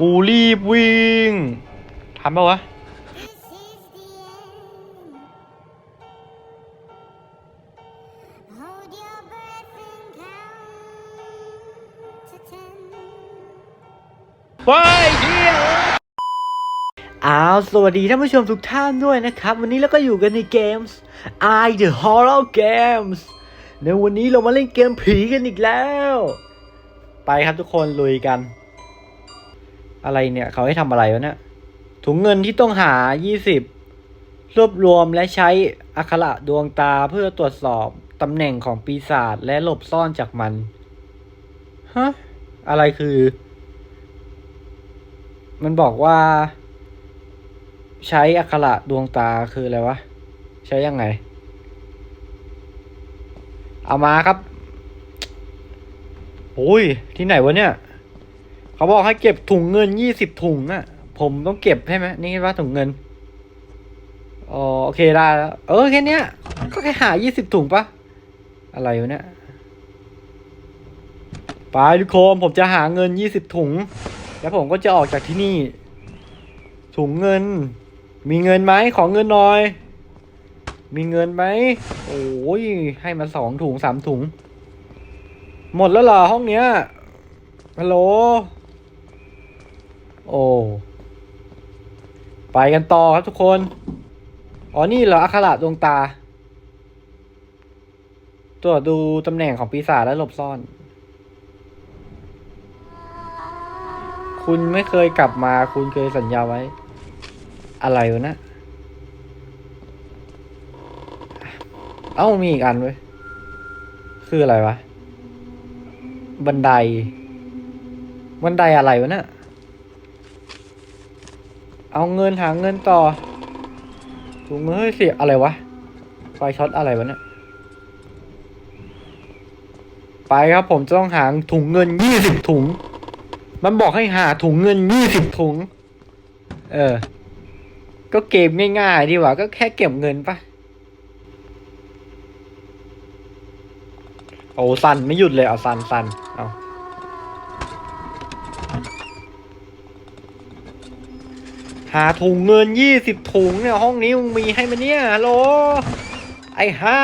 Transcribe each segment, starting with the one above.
กูรีบวิ่งทันปะวะ ว้ายเฮียอ้าว สวัสดีท่านผู้ชมทุกท่านด้วยนะครับ วันนี้เราก็อยู่กันในเกม I the Horror Games ในวันนี้เรามาเล่นเกมผีกันอีกแล้ว ไปครับทุกคนลุยกัน อะไรเนี่ย เขาให้ทำอะไรวะเนี่ยถุงเงินที่ต้องหา 20 รวบรวมและใช้อักขระดวงตาเพื่อตรวจสอบตำแหน่งของปีศาจและหลบซ่อนจากมัน ฮะ อะไรคือ มันบอกว่า ใช้อักขระดวงตาคืออะไรวะ ใช้ยังไง เอามาครับ โอ้ย ที่ไหนวะเนี่ย เขาบอกให้เก็บถุงเงินยี่สิบถุงอะ่ะ ผมต้องเก็บใช่ไหมนี่ว่าถุงเงินอ๋อโอเคได้แล้วเออแค่เนี้ยก็แค่หายี่สิบถุงปะอะไรวะเนี่ยไปทุกคนผมจะหาเงินยี่สิบถุง แล้วผมก็จะออกจากที่นี่ ถุงเงิน มีเงินไหมขอเงินหน่อย มีเงินไหมโอ้ยให้มาสองถุงสามถุง หมดแล้วเหรอห้องเนี้ยฮัลโหล โอ้ไปกันต่อครับทุกคน อ๋อ นี่เหรออัคระดวงตา ตรวจดูตำแหน่งของปีศาจและหลบซ่อน คุณไม่เคยกลับมา คุณเคยสัญญาไว้ อะไรวะนะ เอ้ามีอีกอันเว้ย คืออะไรวะ บันได บันไดอะไรวะเนะี่ย เอาเงินหาเงินต่อถุงมือเฮ้ยเสียอะไรวะ ไฟช็อตอะไรวะเนี่ย ไปครับผมจะต้องหาถุงเงินยี่สิบถุง มันบอกให้หาถุงเงินยี่สิบถุง เออ ก็เกมง่ายๆดีกว่า ก็แค่เก็บเงินปะโอ้สันไม่หยุดเลยเอาสันสันเอา หาถุงเงินยี่สิบถุงเนี่ยห้องนี้มึงมีให้มันเนี่ยฮัลโหลไอ้ห้า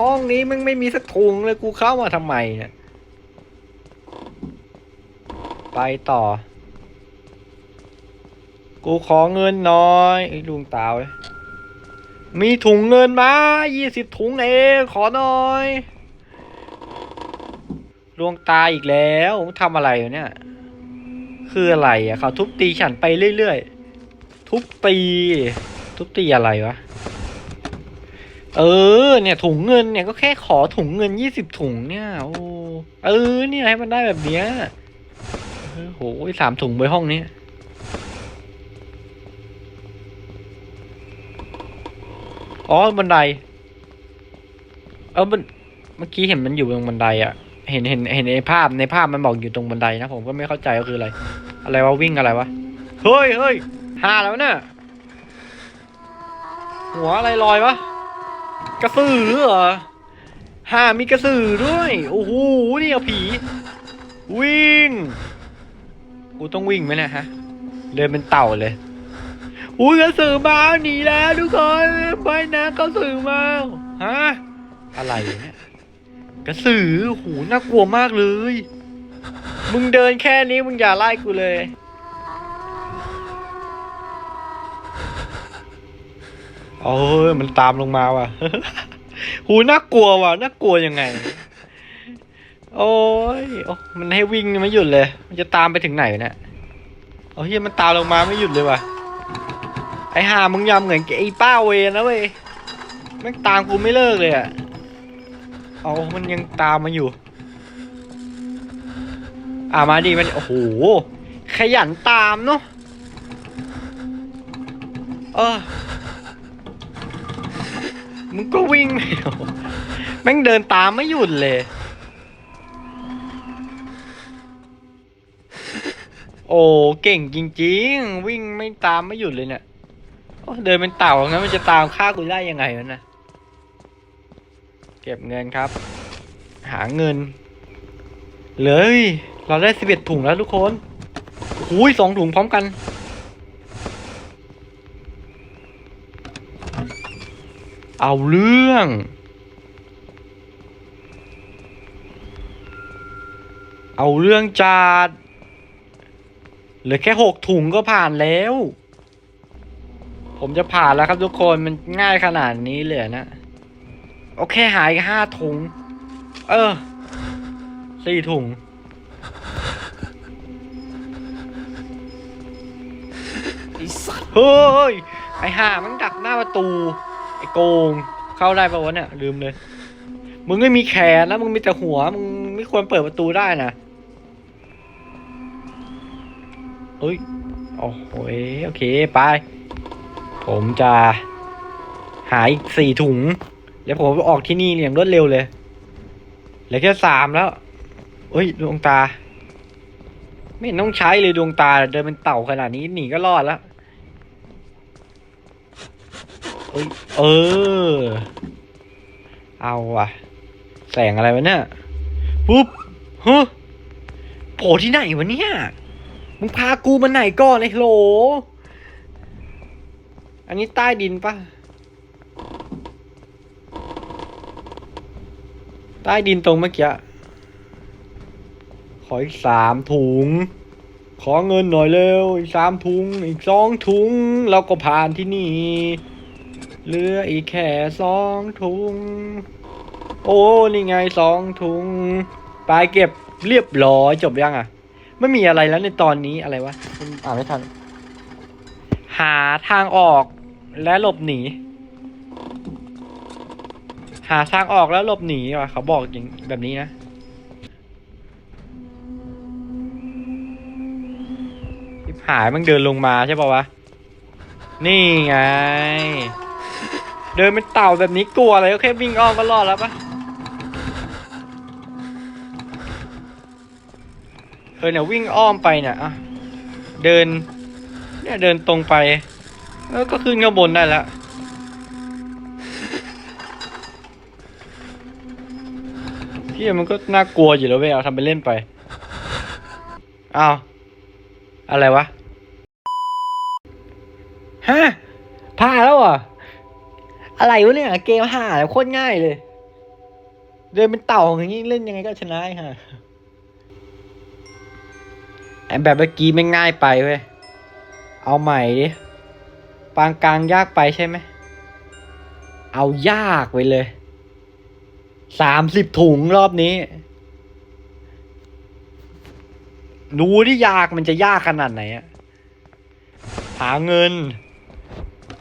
ห้องนี้มึงไม่มีสักถุงเลยกูเข้ามาทำไมเนี่ยไปต่อ กูขอเงินน้อยไอ้ลุงตาเว้ยมีถุงเงินมายี่สิบถุงเองขอหน่อยดวงตาอีกแล้วมึงทำอะไรอยู่เนี่ย คืออะไรอะเขาทุบตีฉันไปเรื่อยๆ ทุบตี ทุบตีอะไรวะ เออ เนี่ย ถุงเงินเนี่ยก็แค่ขอถุงเงินยี่สิบถุงเนี่ย โอ้ เออ เนี่ยให้มันได้แบบเนี้ยโอ้โหสามถุงไปห้องนี้อ๋อบันได เออมันเมื่อกี้เห็นมันอยู่ตรงบันไดอะเห็นเห็นเห็นในภาพในภาพมันบอกอยู่ตรงบันไดนะผมก็ไม่เข้าใจว่าคืออะไร อะไรวะวิ่งอะไรวะ เฮ้ยเฮ้ย หาแล้วเนี่ยหัวอะไรลอยวะกระสือเหรอหามีกระสือด้วยโอ้โหนี่เอาผี วิ่งกูต้องวิ่งไหมเนะฮะเดินเป็นเต่าเลยอุ้ยกระสือมาหนีแล้วทุกคนไปนะกระสือมาฮะอะไรเนี่ยกระสือหูน่ากลัวมากเลย มึงเดินแค่นี้มึงอย่าไล่กูเลย โอ้ยมันตามลงมาว่ะ หูน่ากลัวว่ะน่ากลัวยังไง โอ้ยโอ้มันให้วิ่งไม่หยุดเลย มันจะตามไปถึงไหนเนี่ยโอ้ยมันตามลงมาไม่หยุดเลยว่ะ ไอ้ห่ามึงยำเหมือนไอ้ป้าเวนะเว้ยแม่งตามกูไม่เลิกเลยอะเอามันยังตามมาอยู่ อ่ามาดิมันโอ้โหขยันตามเนาะเออ มึงก็วิ่งไม่เอาแม่งเดินตามไม่หยุดเลย โอ้เก่งจริง ๆ วิ่งไม่ตามไม่หยุดเลยเนี่ยโอ้เดินเป็นเต่างั้นมันจะตามฆ่ากูได้ยังไงวะนะเก็บเงินครับ หาเงิน เลย เราได้สิบเอ็ดถุงแล้วทุกคนหุ้ยสองถุงพร้อมกัน เอาเรื่อง เอาเรื่องจัดเหลือแค่หกถุงก็ผ่านแล้ว ผมจะผ่านแล้วครับทุกคนมันง่ายขนาดนี้เลยนะ โอเคหายห้าถุง เออสี่ถุง ไอ้สัตว์เฮ้ย ไอห่ามันดักหน้าประตู ไอโกง เข้าได้ปะวะเนี่ยลืมเลย มึงไม่มีแขนนะมึงมีแต่หัว มึงไม่ควรเปิดประตูได้นะเอ้ย โอ้โหโอเค ไป ผมจะหาอีกสี่ถุง แล้วผมออกที่นี่อย่างรวดเร็วเลยเหลือแค่สามแล้วเอ้ย ดวงตา ไม่ต้องใช้เลยดวงตาเดินเป็นเต่าขนาดนี้หนีก็รอดแล้ว เออ เอาว่ะ แสงอะไรวะเนี่ยปุ๊บฮะโผล่ที่ไหนวะเนี่ย มึงพากูมาไหนก่อนไอ้โหล อันนี้ใต้ดินปะใต้ดินตรงเมื่อกี้ ขออีกสามถุง ขอเงินหน่อยเร็ว อีกสามถุง อีกสองถุง เราก็ผ่านที่นี่ เหลืออีกแค่สองถุง โอ้นี่ไงสองถุงไปเก็บเรียบร้อยจบยังอะ ไม่มีอะไรแล้วในตอนนี้อะไรวะมันอ่านไม่ทัน หาทางออกและหลบหนี หาทางออกแล้วหลบหนีว่ะเขาบอกอย่างแบบนี้นะทิบหายมันเดินลงมาใช่ป่าวะ นี่ไง เดินเป็นเต่าแบบนี้กลัวอะไรก็แค่วิ่งอ้อมก็รอดแล้วปะเออเนี่ยวิ่งอ้อมไปเนี่ยอะเดิน เนี่ยเดินตรงไปเออก็ขึ้นข้างบนได้แล้วพี่มันก็น่ากลัวอยู่แล้วเว้ยเอาทำไปเล่นไปอ้าวอะไรวะ ฮะพาแล้วเหรอะ อะไรวะเนี่ย เกมห่าโคตรง่ายเลย เดินเป็นเต่าอย่างนี้เล่นยังไงก็ชนะฮะไอแบบเมื่อกี้ไม่ง่ายไปเว้ย เอาใหม่ดิ ปางกลางยากไปใช่ไหม เอายากไปเลย สามสิบถุงรอบนี้ ดูที่ยากมันจะยากขนาดไหนอะหาเงิน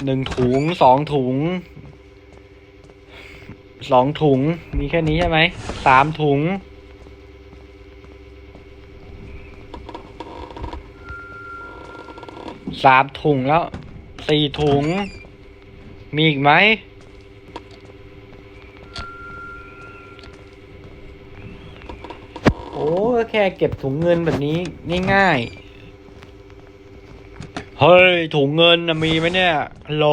หนึ่งถุงสองถุง สองถุง มีแค่นี้ใช่ไหม สามถุง สามถุงแล้ว สี่ถุง มีอีกไหม โอ้แค่เก็บถุงเงินแบบนี้ง่ายๆ เฮ้ย ถุงเงินนะมีไหมเนี่ยโหล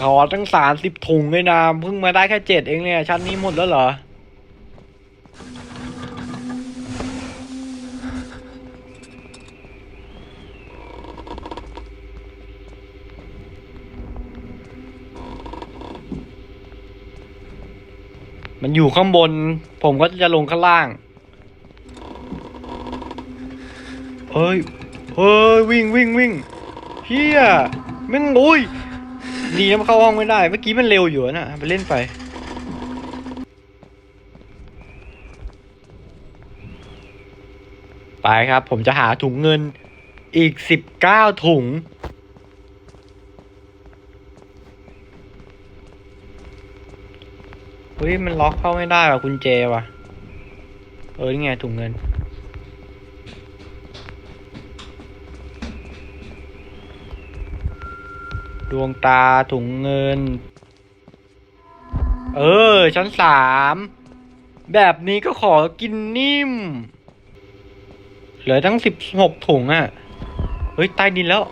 ขอตั้งสามสิบถุงเลยนะเพิ่งมาได้แค่เจ็ดเองเนี่ย ชั้นนี้หมดแล้วเหรอ มันอยู่ข้างบน ผมก็จะลงข้างล่าง เฮ้ย เฮ้ย วิ่งวิ่งวิ่งเฮียแม่งโอ้ย ดีนะมันเข้าห้องไม่ได้ เมื่อกี้มันเร็วอยู่นะไปเล่นไป ไปครับ ผมจะหาถุงเงินอีกสิบเก้าถุง เฮ้ย มันล็อกเข้าไม่ได้ว่ะกุญแจว่ะ เออ นี่ไงถุงเงิน วงตาถุงเงิน เออ ชั้นสามแบบนี้ก็ขอกินนิ่ม เหลือทั้งสิบหกถุงอะ่ะ เฮ้ย ใต้ดินแล้ว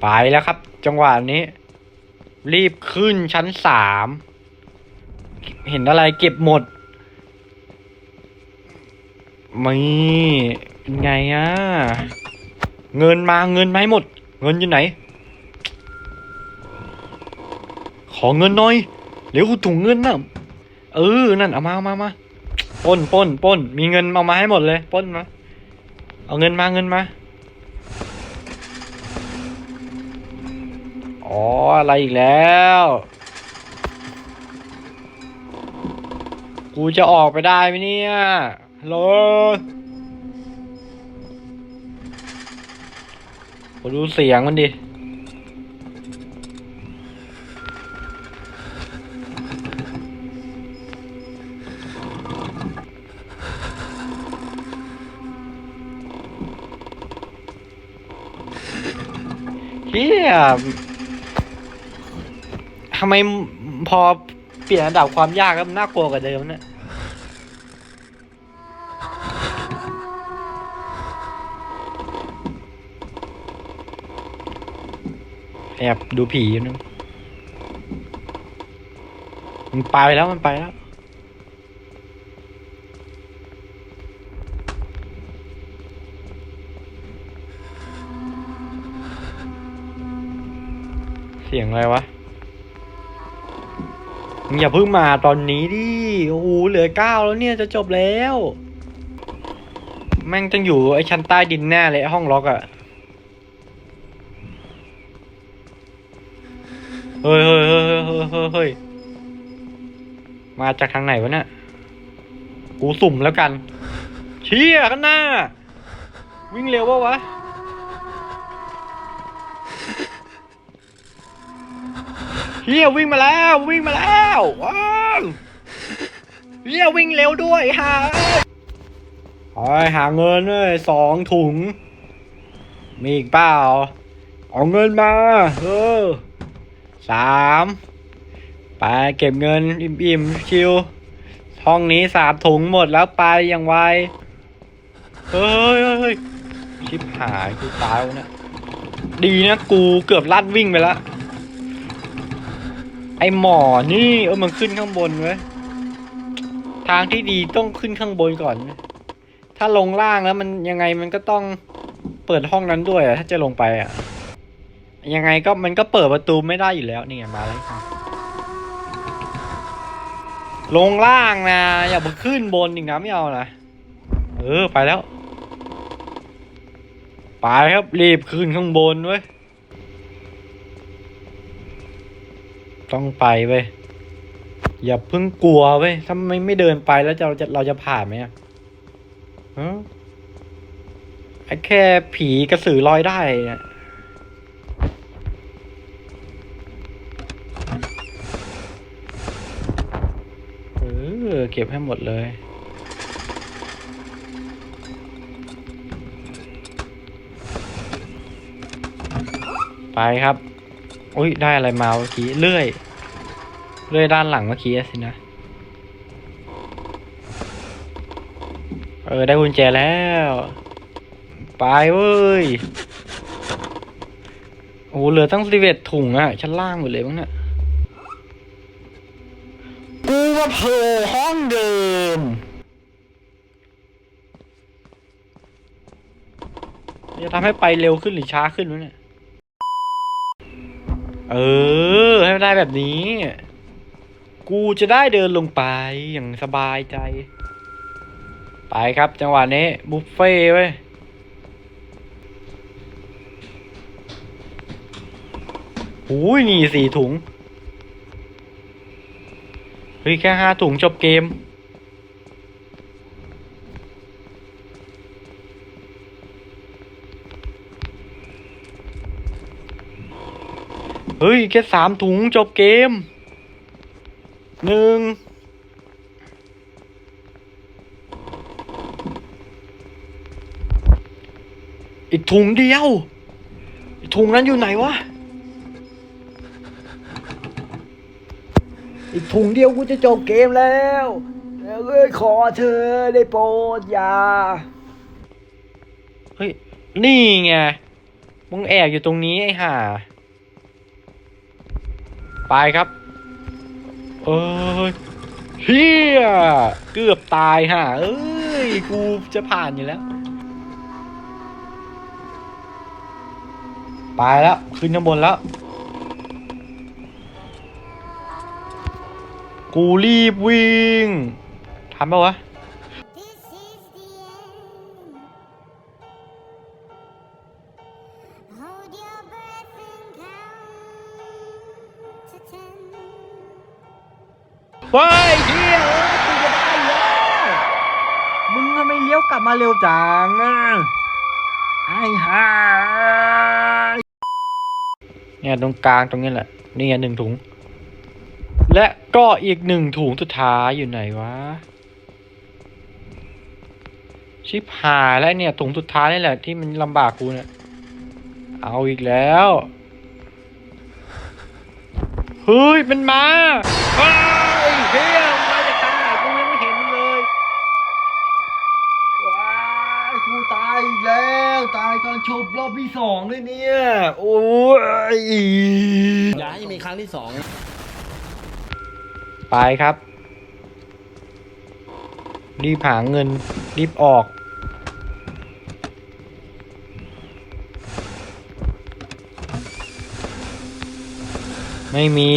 ไปแล้วครับ จังหวะนี้ รีบขึ้นชั้นสามเห็นอะไรเก็บหมดมีเป็นไงอะเงินมาเงินมาให้หมด เงินอยู่ไหน ข อเงินหน่อยเร็วถุงเงินน่ะเออ นั่นเอามาเอามามาป้นป้นป้น มีเงินเอามาให้หมดเลยป้นมาเอาเงินมาเงินมาอ๋ออะไรอีกแล้ว กูจะออกไปได้ไหมเนี่ยฮัลโหลขอดูเสียงมันดิ เฮียทำไมพอเปลี่ยนระดับความยากแล้วมันน่ากลัวกว่าเดิมเนี่ยแอบดูผีอยู่นึงมันไปแล้วมันไปแล้ว สียงอะไรวะมึงอย่าเพิ่งมาตอนนี้ดิ โอ้โห เหลือเก้าแล้วเนี่ยจะจบแล้ว แม่งต้องอยู่ไอ้ชั้นใต้ดินแน่เลยห้องล็อกอะเฮ้ยเฮ้ยเฮ้ยเฮ้ยเฮ้ยมาจากทางไหนวะเนี่ย กูสุ่มแล้วกัน เชี่ยข้างหน้า วิ่งเร็วปะวะ เฮียวิ่งมาแล้ววิ่งมาแล้วว้าวเฮียวิ่งเร็วด้วยฮะโอ้ยหาเงินเลยสองถุง มีอีกเปล่าเอาเงินมาเออสามไปเก็บเงินอิ่มๆชิวห้องนี้สามถุงหมดแล้วไปอย่างไวเฮ้ยเฮ้ยเฮ้ยชิบหายกูตายแล้วเนี่ยดีนะกูเกือบลัดวิ่งไปแล้ว ไอหมอนี่เออมันขึ้นข้างบนเว้ยทางที่ดีต้องขึ้นข้างบนก่อน ถ้าลงล่างแล้วมันยังไงมันก็ต้องเปิดห้องนั้นด้วยถ้าจะลงไปอะ ยังไงก็มันก็เปิดประตูไม่ได้อยู่แล้วนี่ไงมาแล้วครับลงล่างนะ อย่ามาขึ้นบนอีกนะไม่เอานะเออไปแล้ว ไปครับรีบขึ้นข้างบนเว้ย ต้องไปเว้ยอย่าเพิ่งกลัวเว้ยถ้าไม่ไม่เดินไปแล้วจะเราจะเราจะผ่านไหมอะฮะไอ้แค่ผีกระสือลอยได้เนี่ยเออเก็บให้หมดเลยไปครับ อุ้ยได้อะไรมาเมื่อกี้เลื่อยเลื่อยด้านหลังเมื่อกี้สินะ เออ ได้กุญแจแล้ว ไปเว้ย โอ้เหลือตั้งสิบเอ็ดถุงอะชั้นล่างหมดเลยมั้งเนี่ยกูมาโผล่ห้องเดิม จะทำให้ไปเร็วขึ้นหรือช้าขึ้นวะเนี่ย เออ ให้มันได้แบบนี้ กูจะได้เดินลงไปอย่างสบายใจ ไปครับจังหวะนี้ บุฟเฟ่ต์เว้ยหูยนี่สี่ถุง เฮ้ย แค่ห้าถุงจบเกม ฮ้ยแค่สามถุงจบเกมหนึ่งอีกถุงเดียวอีกถุงนั้นอยู่ไหนวะอีกถุงเดียวกูจะจบเกมแล้วแล้วเอ้ยขอเธอได้โปรดอย่าเฮ้ยนี่ไงมึงแอบอยู่ตรงนี้ไอ้ห่า ไปครับเฮียเกือบตายฮะเอ้ยกูจะผ่านอยู่แล้ว ไปแล้วขึ้นข้างบนแล้ว กูรีบวิ่งทำปะวะ เฮ้ยเฮียเอ้ยกูจะได้แล้วมึงทำไมเลี้ยวกลับมาเร็วจังอะไอ้ห่าเนี่ยตรงกลางตรงนี้แหละนี่ไงหนึ่งถุง และก็อีกหนึ่งถุงสุดท้ายอยู่ไหนวะ ชิบหายแล้วเนี่ยถุงสุดท้ายนี่แหละที่มันลำบากกูเนี่ยเอาอีกแล้ว เฮ้ย มันมาเฮ้ยเฮียมันมาจากทางไหนกูยังไม่เห็นมันเลยว้ายกูตายอีกแล้ว ตายตอน ชบรอบที่สองด้วยเนี่ย โอ้ยอย่าให้มีครั้งที่สองไปครับ รีบหาเงิน รีบออก ไม่มี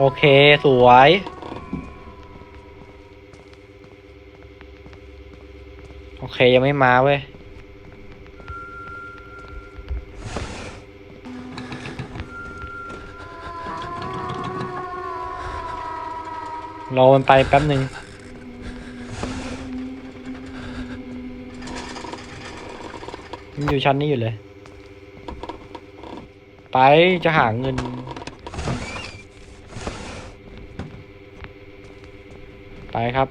โอเค สวย โอเค ยังไม่มาเว้ย รอมันไปแป๊บหนึ่งมันอยู่ชั้นนี้อยู่เลย ไปจะหาเงิน ไป ครับ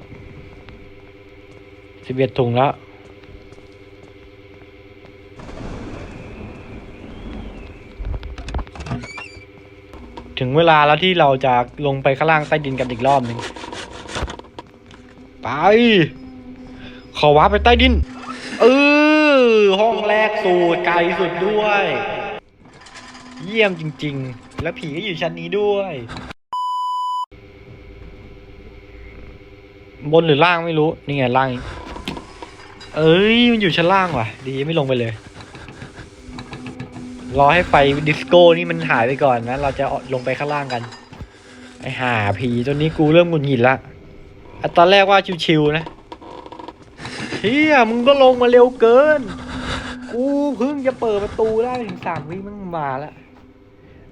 สิบเอ็ดถุงแล้ว ถึงเวลาแล้วที่เราจะลงไปข้างล่างใต้ดินกันอีกรอบหนึ่งไป ขอว้าไปใต้ดิน เออ ห้องแรกสูตรไกลสุดด้วย เยี่ยมจริง ๆ แล้วผีก็อยู่ชั้นนี้ด้วย บนหรือล่างไม่รู้ นี่ไงล่าง เอ้ยมันอยู่ชั้นล่างว่ะ ดีไม่ลงไปเลย รอให้ไฟดิสโก้นี่มันหายไปก่อนนะ เราจะลงไปข้างล่างกัน ไอห่าผีตัวนี้กูเริ่มหงุดหงิดละอตอนแรกว่าชิวๆนะเฮียมึงก็ลงมาเร็วเกิน กูเพิ่งจะเปิดประตูได้ถึงสามวิมันมาแล้ว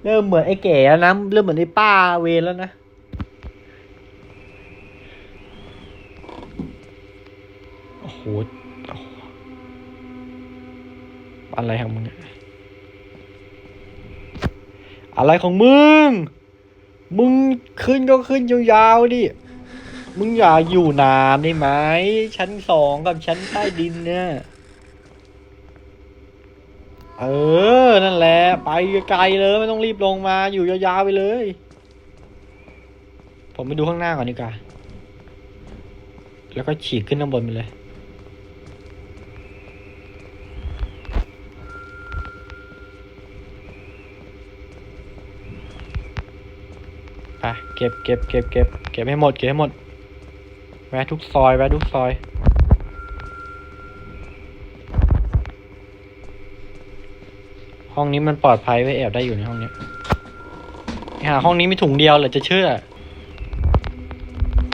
เริ่มเหมือนไอ้แก่แล้วนะ เริ่มเหมือนไอ้ป้าเวรแล้วนะ อ้โอะไรของมึงอะไรของมึง มึงขึ้นก็ขึ้นยาวๆดิ มึงอย่าอยู่นานได้ไหม ชั้นสองกับชั้นใต้ดินเนี่ย เออ นั่นแหละ ไปไกลเลยไม่ต้องรีบลงมา อยู่ยาวๆไปเลย ผมไปดูข้างหน้าก่อนดีกว่า แล้วก็ฉีกขึ้นข้างบนไปเลย ไปเก็บเก็บเก็บเก็บเก็บให้หมดเก็บให้หมดแวะทุกซอยแวะทุกซอย ห้องนี้มันปลอดภัยไว้แอบได้อยู่ในห้องนี้หาห้องนี้มีถุงเดียวเหรอจะเชื่อ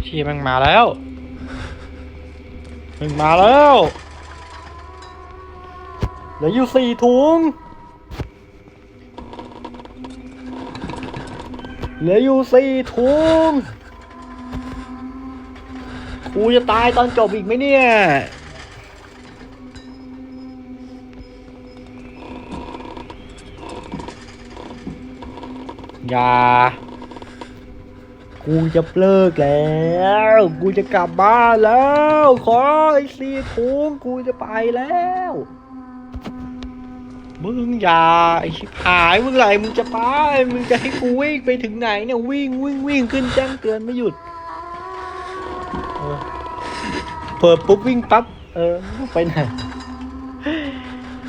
ชี้มันมาแล้วมันมาแล้วเหลืออยู่สี่ถุง เหลืออยู่สี่ถุงกูจะตายตอนจบอีกไหมเนี่ย อย่า กูจะเลิกแล้ว กูจะกลับบ้านแล้ว ขอไอีกสี่ถุงกูจะไปแล้ว มึงอย่าหายเมื่อไหร่มึงจะไป มึงจะให้กูวิ่งไปถึงไหนเนี่ยวิ่งวิ่งวิ่งขึ้นแจ้งเตือนไม่หยุดเปิดปุ๊บวิ่งปั๊บเออไปไหน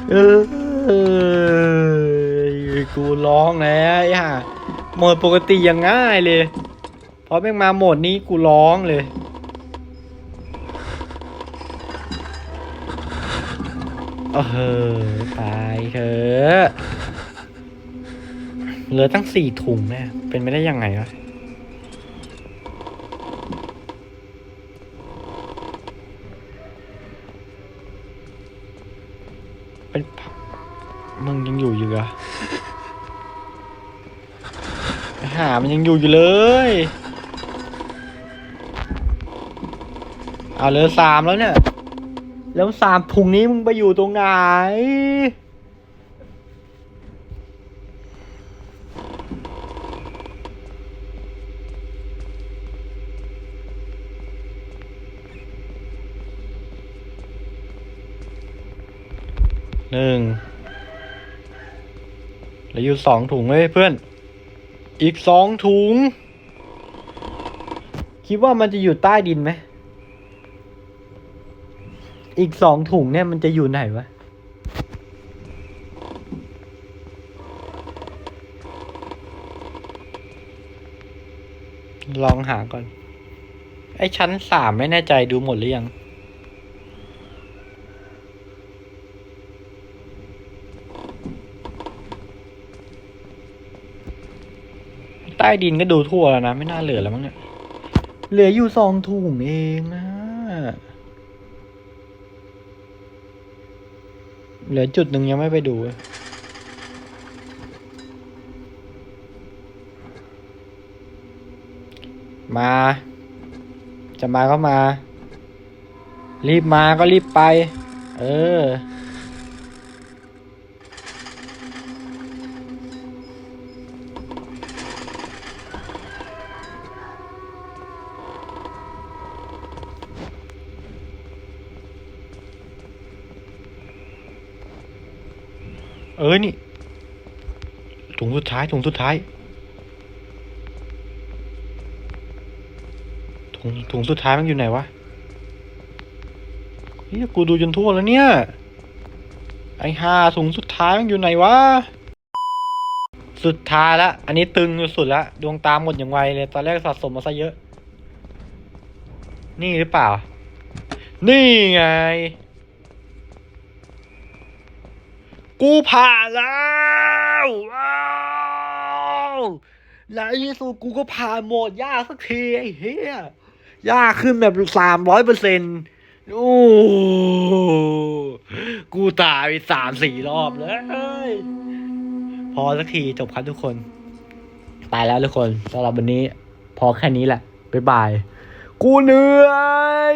เออกูร้องแล้วไอ้ห่าโหมดปกติย่างง่ายเลยพออแม่งมาโหมดนี้กูร้องเลย เออตายเถอะเหลือตั้งสี่ถุงแน่เป็นไม่ได้ยังไงวะเป็นมึงยังอยู่อยู่เหรอไอ้ห่ามันยังอยู่อยู่เลย เอาเหลือสามแล้วเนี่ย แล้วสามถุงนี้มึงไปอยู่ตรงไหน หนึ่งเหลืออยู่สองถุงเลยเพื่อน อีกสองถุง คิดว่ามันจะอยู่ใต้ดินไหม อีกสองถุงเนี่ยมันจะอยู่ไหนวะ ลองหาก่อน ไอ้ชั้นสามไม่แน่ใจดูหมดหรือยังใต้ดินก็ดูทั่วแล้วนะ ไม่น่าเหลือแล้วมั้งเนี่ย เหลืออยู่สองถุงเองนะ เหลือจุดหนึ่งยังไม่ไปดูมา จะมาก็มา รีบมาก็รีบไป เออ ออนี่ถุงสุดท้ายถุงสุดท้ายถุงถุงสุดท้ายมันอยู่ไหนวะเฮ้ยกูดูจนทั่วแล้วเนี่ย ไอ้ห่าถุงสุดท้ายมันอยู่ไหนวะสุดท้ายละ อันนี้ตึงสุดละ ดวงตามหมดอย่างไวเลย ตอนแรกสะสมมาซะเยอะ นี่หรือเปล่า นี่ไง กูผ่านแล้วว้าวและในที่สุดกูก็ผ่านโหมดยากสักทีไอ้เหี้ยยากขึ้นแบบสามร้อยเปอร์เซ็นต์โอ้กูตายไปสามสี่รอบเลยพอสักทีจบครับทุกคน ตายแล้วทุกคนสำหรับวันนี้ พอแค่นี้แหละ บ๊ายบาย กูเหนื่อย